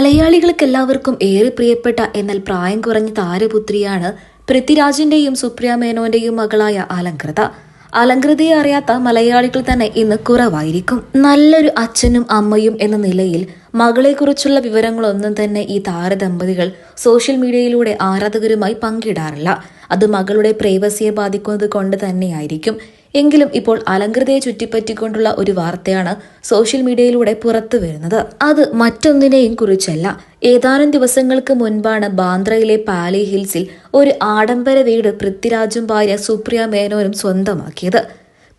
മലയാളികൾക്ക് എല്ലാവർക്കും ഏറെ പ്രിയപ്പെട്ട എന്നാൽ പ്രായം കുറഞ്ഞ താരപുത്രിയാണ് പൃഥ്വിരാജിന്റെയും സുപ്രിയ മേനോന്റെയും മകളായ അലങ്കൃത. അലങ്കൃതയെ അറിയാത്ത മലയാളികൾ തന്നെ ഇന്ന് കുറവായിരിക്കും. നല്ലൊരു അച്ഛനും അമ്മയും എന്ന നിലയിൽ മകളെക്കുറിച്ചുള്ള വിവരങ്ങളൊന്നും തന്നെ ഈ താരദമ്പതികൾ സോഷ്യൽ മീഡിയയിലൂടെ ആരാധകരുമായി പങ്കിടാറില്ല. അത് മകളുടെ പ്രൈവസിയെ ബാധിക്കുന്നത് കൊണ്ട് തന്നെയായിരിക്കും. എങ്കിലും ഇപ്പോൾ അലങ്കൃതയെ ചുറ്റിപ്പറ്റിക്കൊണ്ടുള്ള ഒരു വാർത്തയാണ് സോഷ്യൽ മീഡിയയിലൂടെ പുറത്തു വരുന്നത്. അത് മറ്റൊന്നിനെയും കുറിച്ചല്ല. ഏതാനും ദിവസങ്ങൾക്ക് മുൻപാണ് ബാന്ദ്രയിലെ പാലി ഹിൽസിൽ ഒരു ആഡംബര വീട് പൃഥ്വിരാജും ഭാര്യ സുപ്രിയ മേനോനും സ്വന്തമാക്കിയത്.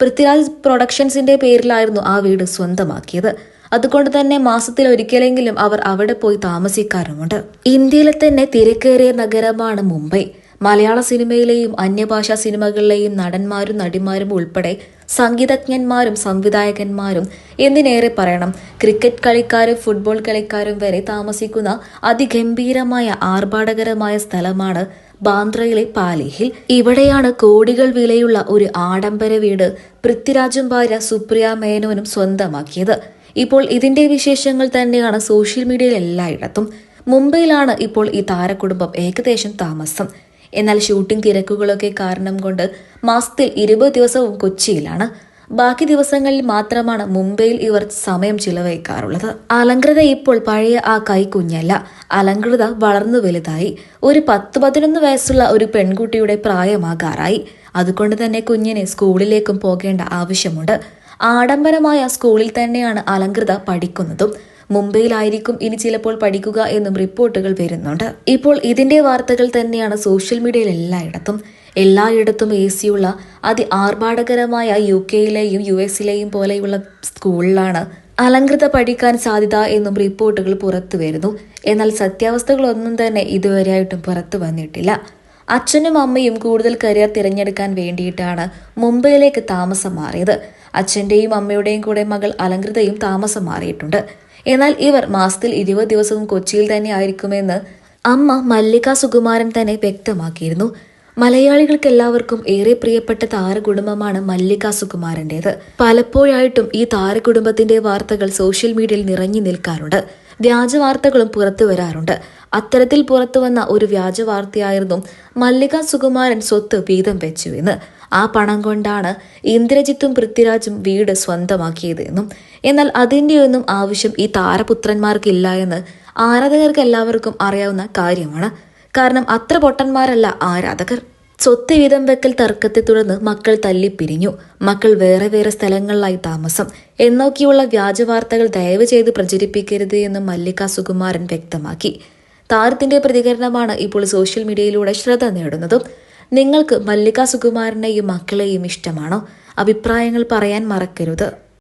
പൃഥ്വിരാജ് പ്രൊഡക്ഷൻസിന്റെ പേരിലായിരുന്നു ആ വീട് സ്വന്തമാക്കിയത്. അതുകൊണ്ട് തന്നെ മാസത്തിൽ ഒരിക്കലെങ്കിലും അവർ അവിടെ പോയി താമസിക്കാറുമുണ്ട്. ഇന്ത്യയിലെ തന്നെ തിരക്കേറിയ നഗരമാണ് മുംബൈ. മലയാള സിനിമയിലെയും അന്യഭാഷാ സിനിമകളിലെയും നടന്മാരും നടിമാരും ഉൾപ്പെടെ സംഗീതജ്ഞന്മാരും സംവിധായകന്മാരും എന്തിനേറെ പറയണം? ക്രിക്കറ്റ് കളിക്കാരും ഫുട്ബോൾ കളിക്കാരും വരെ താമസിക്കുന്ന അതിഗംഭീരമായ ആർഭാടകരമായ സ്ഥലമാണ് ബാന്ദ്രയിലെ പാലിഹിൽ. ഇവിടെയാണ് കോടികൾ വിലയുള്ള ഒരു ആഡംബര വീട് പൃഥ്വിരാജും ഭാര്യ സുപ്രിയ മേനോനും സ്വന്തമാക്കിയത്. ഇപ്പോൾ ഇതിന്റെ വിശേഷങ്ങൾ തന്നെയാണ് സോഷ്യൽ മീഡിയയിൽ എല്ലായിടത്തും. മുംബൈയിലാണ് ഇപ്പോൾ ഈ താരകുടുംബം ഏകദേശം താമസം. എന്നാൽ ഷൂട്ടിംഗ് തിരക്കുകളൊക്കെ കാരണം കൊണ്ട് മാസത്തിൽ ഇരുപത് ദിവസവും കൊച്ചിയിലാണ്. ബാക്കി ദിവസങ്ങളിൽ മാത്രമാണ് മുംബൈയിൽ ഇവർ സമയം ചിലവഴിക്കാറുള്ളത്. അലങ്കൃത ഇപ്പോൾ പഴയ ആ കൈക്കുഞ്ഞല്ല. അലങ്കൃത വളർന്നു വലുതായി. ഒരു പത്ത് പതിനൊന്ന് വയസ്സുള്ള ഒരു പെൺകുട്ടിയുടെ പ്രായമാകാറായി. അതുകൊണ്ട് തന്നെ കുഞ്ഞിനെ സ്കൂളിലേക്കും പോകേണ്ട ആവശ്യമുണ്ട്. ആഡംബരമായ സ്കൂളിൽ തന്നെയാണ് അലങ്കൃത പഠിക്കുന്നതും. മുംബൈയിലായിരിക്കും ഇനി ചിലപ്പോൾ പഠിക്കുക എന്നും റിപ്പോർട്ടുകൾ വരുന്നുണ്ട്. ഇപ്പോൾ ഇതിന്റെ വാർത്തകൾ തന്നെയാണ് സോഷ്യൽ മീഡിയയിൽ എല്ലായിടത്തും. എല്ലായിടത്തും എ സിയുള്ള അതി ആർഭാടകരമായ യു കെയിലെയും യു എസിലെയും പോലെയുള്ള സ്കൂളിലാണ് അലങ്കൃത പഠിക്കാൻ സാധ്യത എന്നും റിപ്പോർട്ടുകൾ പുറത്തു വരുന്നു. എന്നാൽ സത്യാവസ്ഥകളൊന്നും തന്നെ ഇതുവരെയായിട്ടും പുറത്തു വന്നിട്ടില്ല. അച്ഛനും അമ്മയും കൂടുതൽ കരിയർ തിരഞ്ഞെടുക്കാൻ വേണ്ടിയിട്ടാണ് മുംബൈയിലേക്ക് താമസം മാറിയത്. അച്ഛന്റെയും അമ്മയുടെയും കൂടെ മകൾ അലങ്കൃതയും താമസം മാറിയിട്ടുണ്ട്. എന്നാൽ ഇവർ മാസത്തിൽ ഇരുപത് ദിവസവും കൊച്ചിയിൽ തന്നെ ആയിരിക്കുമെന്ന് അമ്മ മല്ലിക സുകുമാരൻ തന്നെ വ്യക്തമാക്കിയിരുന്നു. മലയാളികൾക്ക് എല്ലാവർക്കും ഏറെ പ്രിയപ്പെട്ട താരകുടുംബമാണ് മല്ലിക സുകുമാരന്റേത് പലപ്പോഴായിട്ടും ഈ താരകുടുംബത്തിന്റെ വാർത്തകൾ സോഷ്യൽ മീഡിയയിൽ നിറഞ്ഞു നിൽക്കാറുണ്ട്. വ്യാജ വാർത്തകളും പുറത്തു വരാറുണ്ട്. അത്തരത്തിൽ പുറത്തു വന്ന ഒരു വ്യാജ വാർത്തയായിരുന്നു മല്ലിക സുകുമാരൻ സ്വത്ത് വീതം വെച്ചു എന്ന്. ആ പണം കൊണ്ടാണ് ഇന്ദ്രജിത്തും പൃഥ്വിരാജും വീട് സ്വന്തമാക്കിയത് എന്നും. എന്നാൽ അതിന്റെയൊന്നും ആവശ്യം ഈ താരപുത്രന്മാർക്കില്ല എന്ന് ആരാധകർക്ക് എല്ലാവർക്കും അറിയാവുന്ന കാര്യമാണ്. കാരണം അത്ര പൊട്ടന്മാരല്ല ആരാധകർ. സ്വത്ത് വീതം വെക്കൽ തർക്കത്തെ തുടർന്ന് മക്കൾ തല്ലിപ്പിരിഞ്ഞു. മക്കൾ വേറെ വേറെ സ്ഥലങ്ങളിലായി താമസം. എന്നൊക്കെയുള്ള വ്യാജ വാർത്തകൾ ദയവ് ചെയ്ത് പ്രചരിപ്പിക്കരുത് എന്ന് മല്ലിക സുകുമാരൻ വ്യക്തമാക്കി. താരത്തിന്റെ പ്രതികരണമാണ് ഇപ്പോൾ സോഷ്യൽ മീഡിയയിലൂടെ ശ്രദ്ധ നേടുന്നതും. നിങ്ങൾക്ക് മല്ലിക സുകുമാരനെയും മക്കളെയും ഇഷ്ടമാണോ? അഭിപ്രായങ്ങൾ പറയാൻ മറക്കരുത്.